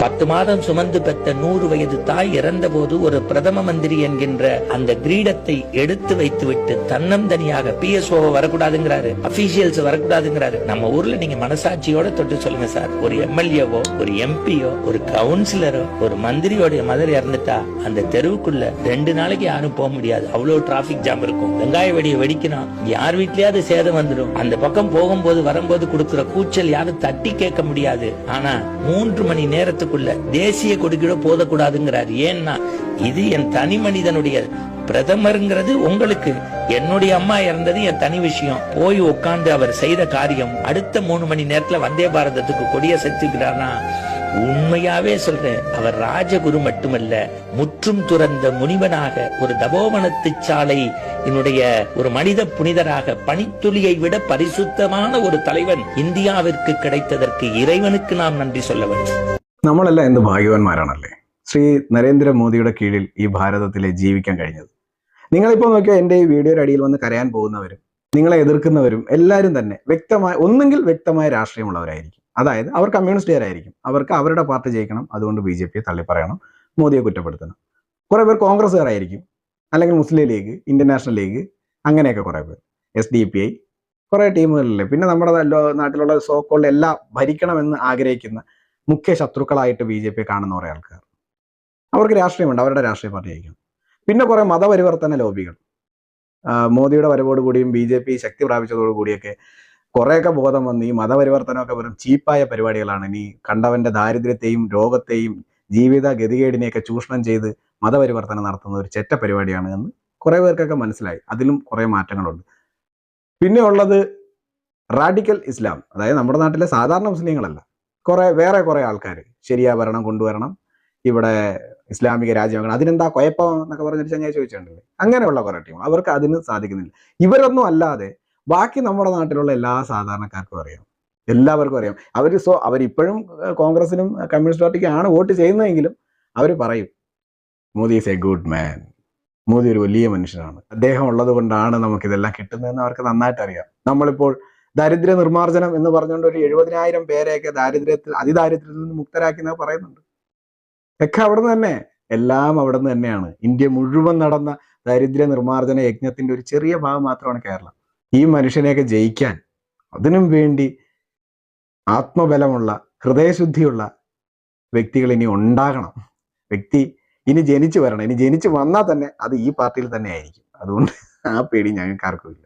பத்து மாதம் சுமந்து பெற்ற நூறு வயது தாய் இறந்தபோது ஒரு பிரதம மந்திரி என்கின்ற அந்த கிரீடத்தை எடுத்து வைத்துவிட்டு தன்னந்தனியாக ஓ வரக்கூடாதுங்கிறாரு. அபிஷியல்ஸ் வரக்கூடாதுங்கிறாரு. நம்ம ஊர்ல நீங்க மனசாட்சியோட தொட்டு சொல்லுங்க சார். ஒரு எம்எல்ஏவோ ஒரு எம்பியோ ஒரு கவுன்சிலரோ ஒரு மந்திரியோடைய மதர் இறந்துட்டா அந்த தெருவுக்குள்ள ரெண்டு நாளைக்கு யாரும் போக முடியாது. அவ்வளவு டிராபிக் ஜாம் இருக்கும். வெங்காய வெடியை வெடிக்கணும். யார் வீட்லயாவது சேதம் வந்துடும் அந்த பக்கம் போகும்போது வரும்போது கொடுக்கிற கூச்சல் யாரும் தட்டி கேட்க முடியாது. ஆனா மூன்று மணி நேரத்துக்கு நாட்டுக்குள்ள தேசிய கொடிகளோ போதக்கூடாதுங்கிறாரு. ஏன்னா இது என் தனி மனிதனுடைய பிரதமருங்கிறது உங்களுக்கு. என்னுடைய அம்மா இறந்தது என் தனி விஷயம். போய் உட்கார்ந்து அவர் செய்த காரியம். அடுத்த மூணு மணி நேரத்துல வந்தே பாரதத்துக்கு கொடிய செஞ்சுக்கிறாரா உண்மையாவே சொல்றேன் அவர் ராஜகுரு மட்டுமல்ல முற்றும் துறந்த முனிவனாக ஒரு தபோவனத்து சாலை என்னுடைய ஒரு மனித புனிதராக பனித்துளியை விட பரிசுத்தமான ஒரு தலைவன் இந்தியாவிற்கு கிடைத்ததற்கு இறைவனுக்கு நாம் நன்றி சொல்ல வேண்டும். നമ്മളെല്ലാം എന്ത് ഭാഗ്യവാന്മാരാണല്ലേ? ശ്രീ നരേന്ദ്രമോദിയുടെ കീഴിൽ ഈ ഭാരതത്തിലെ ജീവിക്കാൻ കഴിഞ്ഞത്. നിങ്ങളിപ്പോൾ നോക്കിയാൽ എന്റെ ഈ വീഡിയോയുടെ അടിയിൽ വന്ന് കരയാൻ പോകുന്നവരും നിങ്ങളെ എതിർക്കുന്നവരും എല്ലാവരും തന്നെ വ്യക്തമായ ഒന്നെങ്കിൽ വ്യക്തമായ രാഷ്ട്രീയമുള്ളവരായിരിക്കും. അതായത് അവർ കമ്മ്യൂണിസ്റ്റുകാരായിരിക്കും അവർക്ക് അവരുടെ പാർട്ടി ജയിക്കണം. അതുകൊണ്ട് ബി ജെ പിയെ തള്ളിപ്പറയണം. മോദിയെ കുറ്റപ്പെടുത്തണം. കുറേ പേർ കോൺഗ്രസ്സുകാരായിരിക്കും. അല്ലെങ്കിൽ മുസ്ലിം ലീഗ് ഇന്ത്യൻ നാഷണൽ ലീഗ് അങ്ങനെയൊക്കെ കുറേ പേർ. എസ് ഡി പി ഐ കുറേ ടീമുകളില്ലേ? പിന്നെ നമ്മുടെ നാട്ടിലുള്ള സോക്കോളിൽ എല്ലാം ഭരിക്കണമെന്ന് ആഗ്രഹിക്കുന്ന മുഖ്യ ശത്രുക്കളായിട്ട് ബി ജെ പി കാണുന്ന കുറേ ആൾക്കാർ. അവർക്ക് രാഷ്ട്രീയമുണ്ട് അവരുടെ രാഷ്ട്രീയ പാർട്ടി ആയിരിക്കും. പിന്നെ കുറേ മതപരിവർത്തന ലോബികൾ. മോദിയുടെ വരവോടുകൂടിയും ബി ജെ പി ശക്തി പ്രാപിച്ചതോടുകൂടിയൊക്കെ കുറേയൊക്കെ ബോധം വന്ന് ഈ മതപരിവർത്തനമൊക്കെ വെറും ചീപ്പായ പരിപാടികളാണ്. ഇനി കണ്ടവന്റെ ദാരിദ്ര്യത്തെയും രോഗത്തെയും ജീവിത ഗതികേടിനെയൊക്കെ ചൂഷണം ചെയ്ത് മതപരിവർത്തനം നടത്തുന്ന ഒരു ചെറ്റ പരിപാടിയാണ് എന്ന് കുറേ പേർക്കൊക്കെ മനസ്സിലായി. അതിലും കുറെ മാറ്റങ്ങളുണ്ട്. പിന്നെ ഉള്ളത് റാഡിക്കൽ ഇസ്ലാം. അതായത് നമ്മുടെ നാട്ടിലെ സാധാരണ മുസ്ലിങ്ങളല്ല. കുറെ വേറെ കുറെ ആൾക്കാർ ശരിയാ ഭരണം കൊണ്ടുവരണം ഇവിടെ ഇസ്ലാമിക രാജ്യമാകണം അതിനെന്താ കുഴപ്പം എന്നൊക്കെ പറഞ്ഞിട്ട് ചങ്ങായി ചോദിച്ചിട്ടുണ്ടല്ലേ? അങ്ങനെയുള്ള കുറെ ടീം അവർക്ക് അതിന് സാധിക്കുന്നില്ല. ഇവരൊന്നും അല്ലാതെ ബാക്കി നമ്മുടെ നാട്ടിലുള്ള എല്ലാ സാധാരണക്കാർക്കും അറിയാം. എല്ലാവർക്കും അറിയാം. അവർ സോ അവരിപ്പോഴും കോൺഗ്രസിനും കമ്മ്യൂണിസ്റ്റ് ആണ് വോട്ട് ചെയ്യുന്നതെങ്കിലും അവർ പറയും Modi is a good man. Modi ഒരു വലിയ മനുഷ്യനാണ്. അദ്ദേഹം ഉള്ളത് കൊണ്ടാണ് നമുക്കിതെല്ലാം കിട്ടുന്നതെന്ന് അവർക്ക് നന്നായിട്ട് അറിയാം നമ്മളിപ്പോൾ ദാരിദ്ര്യ നിർമ്മാർജനം എന്ന് പറഞ്ഞുകൊണ്ട് ഒരു എഴുപതിനായിരം പേരെയൊക്കെ ദാരിദ്ര്യത്തിൽ അതിദാരിദ്ര്യത്തിൽ നിന്ന് മുക്തരാക്കി എന്നൊക്കെ പറയുന്നുണ്ട്. ഒക്കെ അവിടെ നിന്ന് തന്നെ എല്ലാം അവിടെ നിന്ന് തന്നെയാണ്. ഇന്ത്യ മുഴുവൻ നടന്ന ദാരിദ്ര്യ നിർമ്മാർജന യജ്ഞത്തിന്റെ ഒരു ചെറിയ ഭാഗം മാത്രമാണ് കേരളം. ഈ മനുഷ്യനെയൊക്കെ ജയിക്കാൻ അതിനും വേണ്ടി ആത്മബലമുള്ള ഹൃദയശുദ്ധിയുള്ള വ്യക്തികൾ ഇനി ഉണ്ടാകണം. വ്യക്തി ഇനി ജനിച്ചു വരണം. ഇനി ജനിച്ചു വന്നാൽ തന്നെ അത് ഈ പാർട്ടിയിൽ തന്നെ ആയിരിക്കും. അതുകൊണ്ട് ആ പേടി ഞങ്ങൾക്ക് ആർക്കും ഇല്ല.